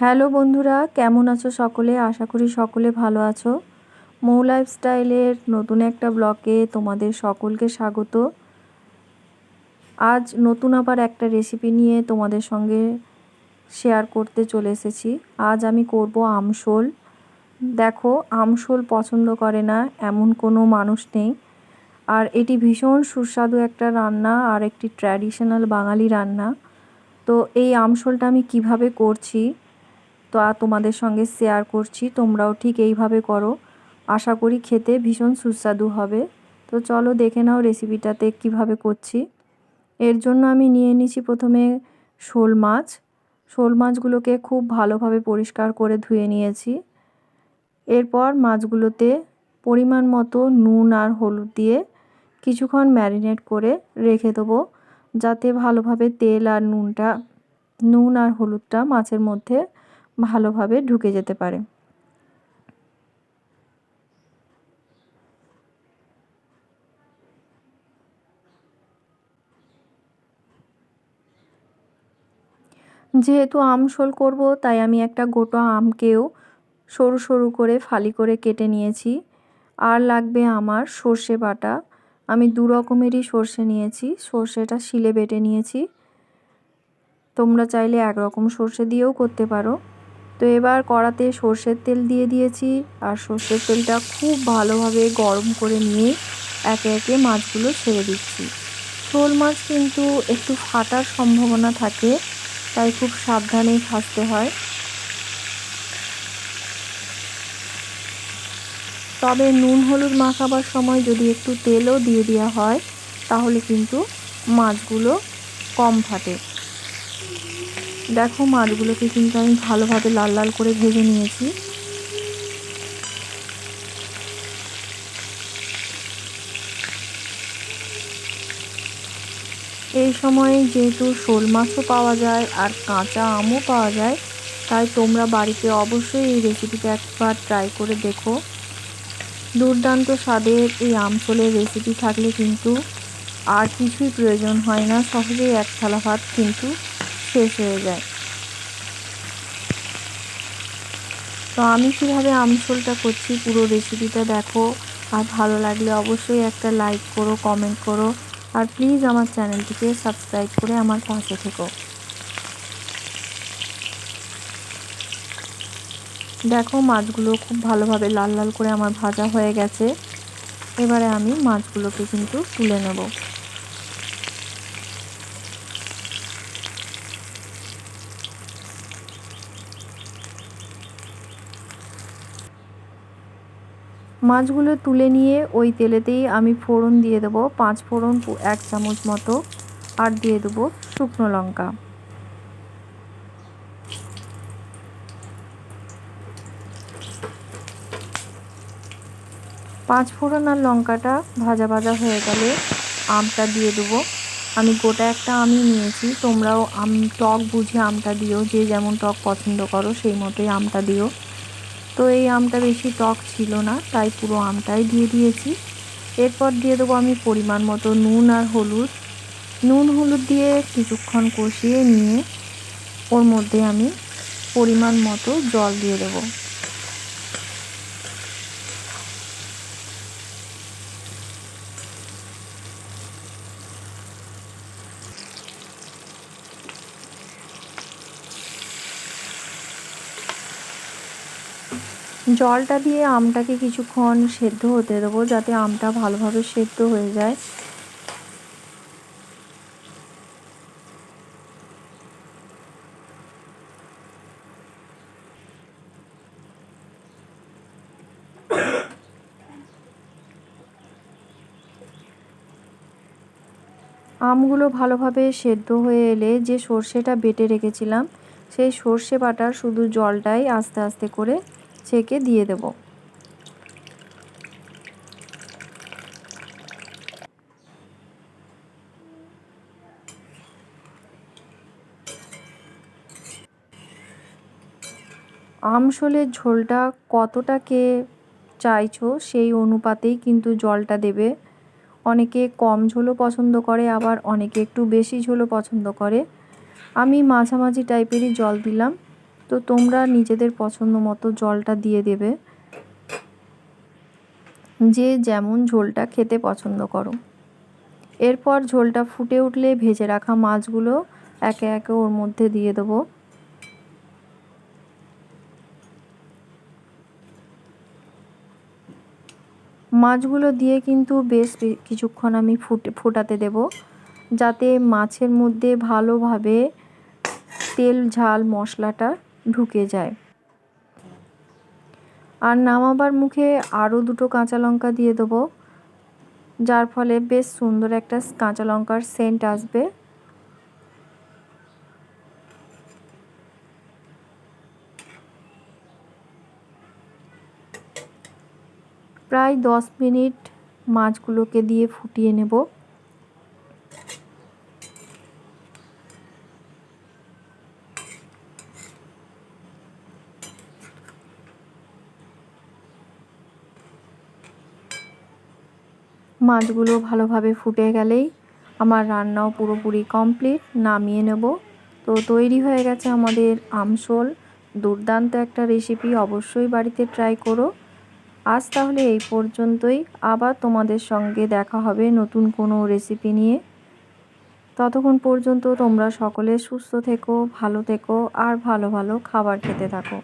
Hello বন্ধুরা, কেমন আছো সকলে? আশা করি সকলে ভালো আছো। মৌ লাইফস্টাইলের নতুন একটা ব্লকে তোমাদের সকলকে স্বাগত। আজ নতুন আবার একটা রেসিপি নিয়ে তোমাদের সঙ্গে শেয়ার করতে চলে এসেছি। আজ আমি করব আমশোল দেখো আমশোল পছন্দ করে না, এমন কোনো মানুষ নেই। আর এটি ভীষণ সুস্বাদু একটা রান্না আর একটি ট্র্যাডিশনাল বাঙালি রান্না। তো এই আমশোলটা আমি কীভাবে করছি তো তোমাদের সঙ্গে শেয়ার করছি, তোমরাও ঠিক এইভাবে করো। আশা করি খেতে ভীষণ সুস্বাদু হবে। তো চলো দেখে নাও রেসিপিটাতে কীভাবে করছি। এর জন্য আমি নিয়ে নিচ্ছি প্রথমে শোল মাছ। শোল মাছগুলোকে খুব ভালোভাবে পরিষ্কার করে ধুয়ে নিয়েছি। এরপর মাছগুলোতে পরিমাণ মতো নুন আর হলুদ দিয়ে কিছুক্ষণ ম্যারিনেট করে রেখে দেবো, যাতে ভালোভাবে তেল আর নুনটা, নুন আর হলুদটা মাছের মধ্যে ভালোভাবে ঢুকে যেতে পারে। যেহেতু আম শোল করব, তাই আমি একটা গোটা আমকেও সরু সরু করে ফালি করে কেটে নিয়েছি। আর লাগবে আমার সর্ষে বাটা। আমি দু রকমেরই সর্ষে নিয়েছি। সর্ষেটা শিলে বেটে নিয়েছি। তোমরা চাইলে একরকম সর্ষে দিয়েও করতে পারো। তো এবার কড়াতে সর্ষের তেল দিয়ে দিয়েছি, আর সর্ষের তেলটা খুব ভালোভাবে গরম করে নিয়ে একে একে মাছগুলো ছেড়ে দিচ্ছি। শোল মাছ কিন্তু একটু ফাটার সম্ভাবনা থাকে, তাই খুব সাবধানে ভাজতে হয়। তবে নুন হলুদ মাখাবার সময় যদি একটু তেলও দিয়ে দেওয়া হয়, তাহলে কিন্তু মাছগুলো কম ফাটে। দেখো মাছগুলোকে কিন্তু আমি ভালোভাবে লাল লাল করে ভেজে নিয়েছি। এই সময়ে যেহেতু শোল মাছও পাওয়া যায় আর কাঁচা আমও পাওয়া যায়, তাই তোমরা বাড়িতে অবশ্যই এই রেসিপিটা একবার ট্রাই করে দেখো। দুর্দান্ত স্বাদের এই আমচলের রেসিপি থাকলে কিন্তু আর কিছুই প্রয়োজন হয় না, সহজেই এক থালা ভাত কিন্তু শেষ হয়ে যায়। তো আমি কীভাবে আমসোলটা করছি পুরো রেসিপিটা দেখো। আর ভালো লাগলে অবশ্যই একটা লাইক করো কমেন্ট করো। আর প্লিজ আমার চ্যানেলটিকে সাবস্ক্রাইব করে আমার পাশে থেকো। দেখো মাছগুলো খুব ভালোভাবে লাল লাল করে আমার ভাজা হয়ে গেছে। এবারে আমি মাছগুলোকে কিন্তু তুলে নেব। মাছগুলো তুলে নিয়ে ওই তেলেতেই আমি ফোড়ন দিয়ে দেবো, পাঁচ ফোড়ন, এক চামচ মতো, আর দিয়ে দেবো শুকনো লঙ্কা। পাঁচ ফোড়ন আর লঙ্কাটা ভাজা ভাজা হয়ে গেলে আমটা দিয়ে দেবো। আমি গোটা একটা আমই নিয়েছি, তোমরাও আম, টক বুঝে আমটা দিও, যে যেমন টক পছন্দ করো, সেই মতোই আমটা দিও। তো এই আমটা বেশি টক ছিল না, তাই পুরো আমটাই দিয়ে দিয়েছি। এরপর দিয়ে দেবো আমি পরিমাণ মতো নুন আর হলুদ। নুন হলুদ দিয়ে কিছুক্ষণ কষিয়ে নিয়ে ওর মধ্যে আমি পরিমাণ মতো জল দিয়ে দেবো। জলটা দিয়ে আমটাকে কিছুক্ষণ সেদ্ধ হতে দেবো, যাতে আমটা ভালোভাবে সেদ্ধ হয়ে যায়। আমগুলো ভালোভাবে সেদ্ধ হয়ে এলে যে সর্ষেটা বেটে রেখেছিলাম, সেই সর্ষে বাটার শুধু জলটাই আস্তে আস্তে করে ছেঁকে দিয়ে দেব। আমশোলের ঝোলটা কতটা কে চাইছো সেই অনুপাতেই কিন্তু জলটা দেবে। অনেকে কম ঝোলও পছন্দ করে, আবার অনেকে একটু বেশি ঝোলও পছন্দ করে। আমি মাঝামাঝি টাইপেরই জল দিলাম। তো তোমরা নিজেদের পছন্দ মতো জলটা দিয়ে দেবে। যে যেমন ঝোলটা খেতে পছন্দ করো। এরপর ঝোলটা ফুটে উঠলে ভেজে রাখা মাছগুলো একে একে ওর মধ্যে দিয়ে দেবো। মাছগুলো দিয়ে কিন্তু বেশ কিছুক্ষণ আমি ফুটে, ফোটাতে দেব। যাতে মাছের মধ্যে ভালোভাবে তেল, ঝাল, মশলাটা ঢুকে যায়। আর নামাবার মুখে আরও দুটো কাঁচা লঙ্কা দিয়ে দেবো, যার ফলে বেশ সুন্দর একটা কাঁচা লঙ্কার সেন্ট আসবে। প্রায় দশ মিনিট মাছগুলোকে দিয়ে ফুটিয়ে নেব। মাছগুলো ভালোভাবে ফুটে গেলেই আমার রান্নাও পুরোপুরি কমপ্লিট, নামিয়ে নেব। তো তৈরি হয়ে গেছে আমাদের আমশোল। দুর্দান্ত একটা রেসিপি অবশ্যই বাড়িতে ট্রাই করো। আজ তাহলে এই পর্যন্তই। আবার তোমাদের সঙ্গে দেখা হবে নতুন কোনো রেসিপি নিয়ে। ততক্ষণ পর্যন্ত তোমরা সকলে সুস্থ থেকো, ভালো থেকো, আর ভালো ভালো খাবার খেতে থাকো।